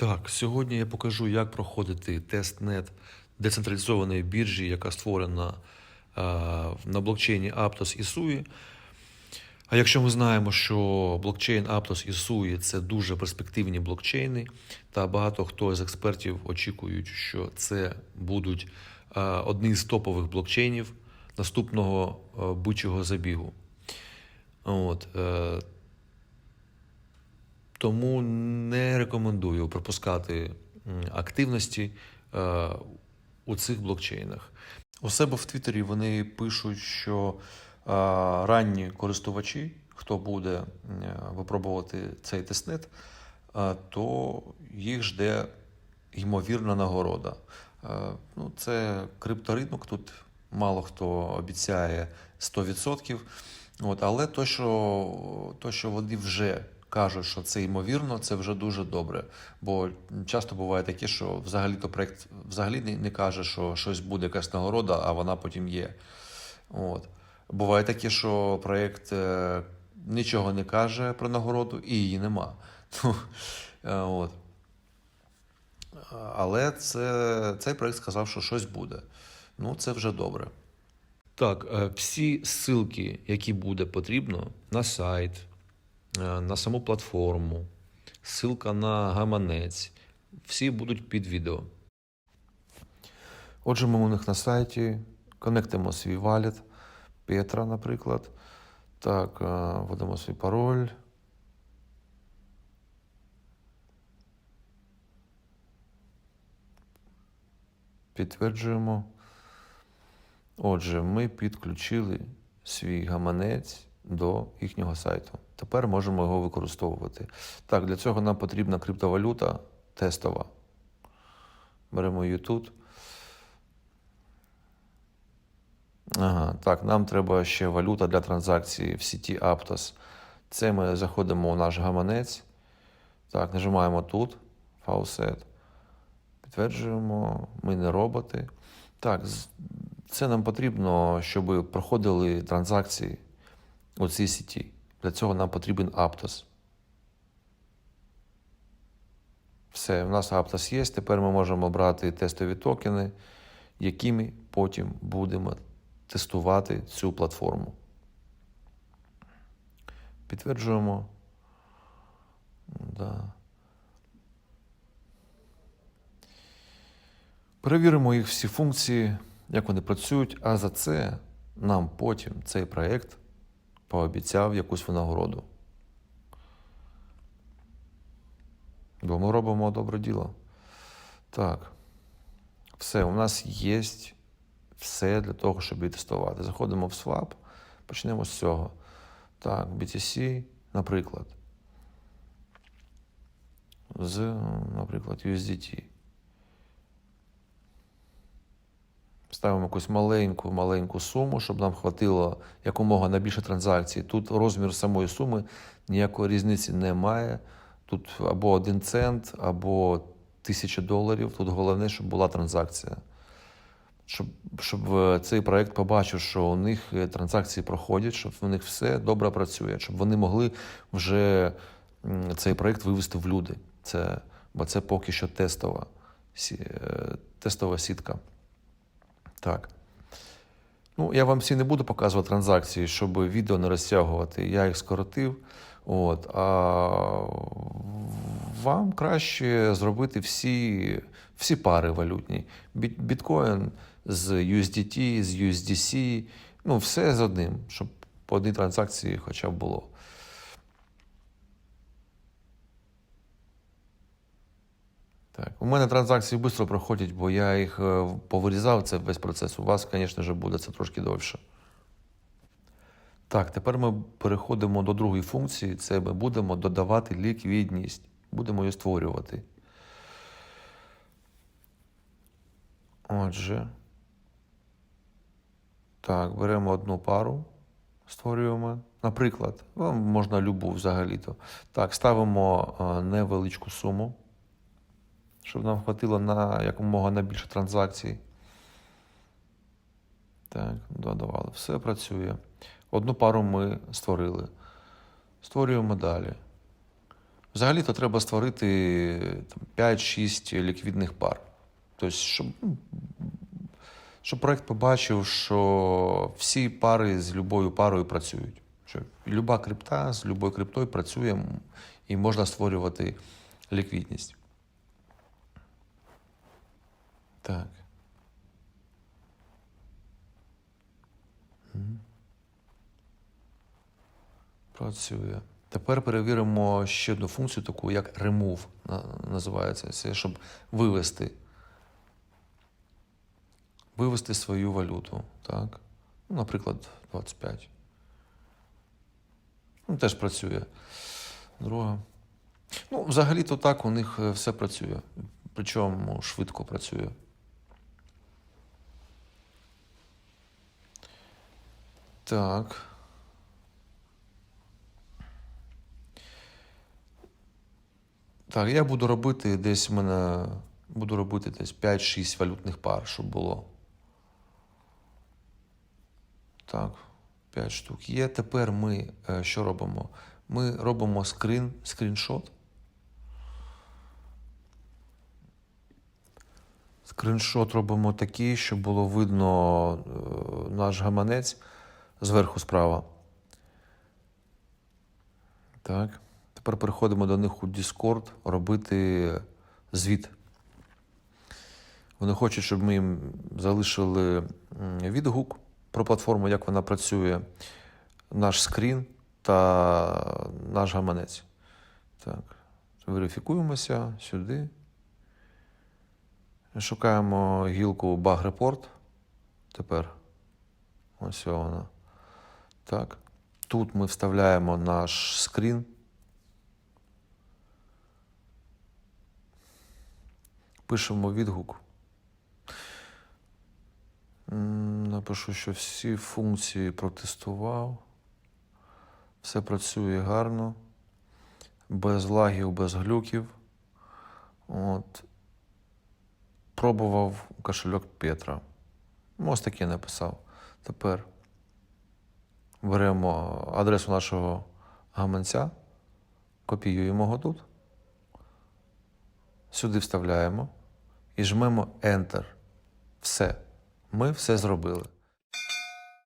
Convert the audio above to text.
Так, сьогодні я покажу, як проходити тестнет децентралізованої біржі, яка створена е, на блокчейні Aptos і SUI. А якщо ми знаємо, що блокчейн Aptos і SUI – це дуже перспективні блокчейни, та багато хто з експертів очікують, що це будуть е, одні з топових блокчейнів наступного е, бичого забігу. От, тому не рекомендую пропускати активності е, у цих блокчейнах. У себе в Твіттері вони пишуть, що е, ранні користувачі, хто буде випробувати цей тестнет, е, то їх жде ймовірна нагорода. Ну, це крипторинок, тут мало хто обіцяє 100%. От, але то що, то, що вони вже кажуть, що це ймовірно, це вже дуже добре. Бо часто буває таке, що взагалі то проект взагалі не, каже, що щось буде якась нагорода, а вона потім є. От. Буває таке, що проєкт е, нічого не каже про нагороду і її нема. Ну, е, От. Але це, цей проєкт сказав, що щось буде. Ну, це вже добре. Так, е, всі ссылки, які буде потрібно, на сайт, на саму платформу, ссылка на гаманець, всі будуть під відео. Отже, ми у них на сайті конектимо свій валет, Петра, наприклад. Так, е, вводимо свій пароль. Підтверджуємо. Отже, ми підключили свій гаманець до їхнього сайту. Тепер можемо його використовувати. Так, для цього нам потрібна криптовалюта тестова. Беремо її тут. Ага, так, нам треба ще валюта для транзакції в сіті Aptos. Це ми заходимо у наш гаманець. Так, нажимаємо тут, Faucet. Підтверджуємо, ми не роботи. Так, це нам потрібно, щоб проходили транзакції у цій сіті. Для цього нам потрібен Aptos. Все, у нас Aptos є. Тепер ми можемо брати тестові токени, якими потім будемо тестувати цю платформу. Підтверджуємо. Да. Перевіримо їх всі функції, як вони працюють, а за це нам потім цей проєкт пообіцяв якусь винагороду. Бо ми робимо добре діло. Так. Все, у нас є все для того, щоб її тестувати. Заходимо в Swap, почнемо з цього. Так, BTC, наприклад. З, наприклад, USDT. Ставимо якусь маленьку маленьку суму, щоб нам хватило якомога на більше транзакцій. Тут розмір самої суми ніякої різниці немає. Тут або 1 цент, або тисяча доларів. Тут головне, щоб була транзакція. Щоб, щоб е, цей проект побачив, що у них е, транзакції проходять, щоб у них все добре працює, щоб вони могли вже цей проект вивести в люди. Це, бо це поки що тестова, е, тестова сітка. Так. Ну, я вам всі не буду показувати транзакції, щоб відео не розтягувати. Я їх скоротив. От, а вам краще зробити всі, всі пари валютні. Біткоін з USDT, з USDC, ну, все з одним, щоб по одній транзакції хоча б було. Так, у мене транзакції швидко проходять, бо я їх е, повирізав, це весь процес. У вас, звісно буде це трошки довше. Так, тепер ми переходимо до другої функції. Це ми будемо додавати ліквідність. Будемо її створювати. Отже. Так, беремо одну пару, створюємо. Наприклад, можна любу взагалі-то. Так, ставимо е, невеличку суму щоб нам хватило на якомога на більше транзакцій. Так, додавали. Все працює. Одну пару ми створили. Створюємо далі. Взагалі-то треба створити там, 5-6 ліквідних пар. Тобто, щоб, ну, щоб проект побачив, що всі пари з любою парою працюють. Що люба крипта з любою криптою працює і можна створювати ліквідність. Так. Працює. Тепер перевіримо ще одну функцію, таку як remove називається. Це щоб вивести. Вивести свою валюту. Так? Ну, наприклад, 25. Ну, теж працює. Друга. Ну, взагалі-то так у них е, все працює. Причому швидко працює. Так. Так, я буду робити десь в мене. Буду робити десь 5-6 валютних пар, щоб було. Так, 5 штук є. Тепер ми е, що робимо? Ми робимо скрін, скріншот. Скріншот робимо такий, щоб було видно е, наш гаманець зверху справа. Так. Тепер переходимо до них у Discord робити звіт. Вони хочуть, щоб ми їм залишили відгук про платформу, як вона працює, наш скрін та наш гаманець. Так. Верифікуємося сюди. Шукаємо гілку Bug Report. Тепер. Ось вона. Так. Тут ми вставляємо наш скрін. Пишемо відгук. Напишу, що всі функції протестував. Все працює гарно. Без лагів, без глюків. От. Пробував кошельок Петра. Ось таке написав. Тепер беремо адресу нашого гаманця, копіюємо його тут, сюди вставляємо і жмемо Enter. Все. Ми все зробили.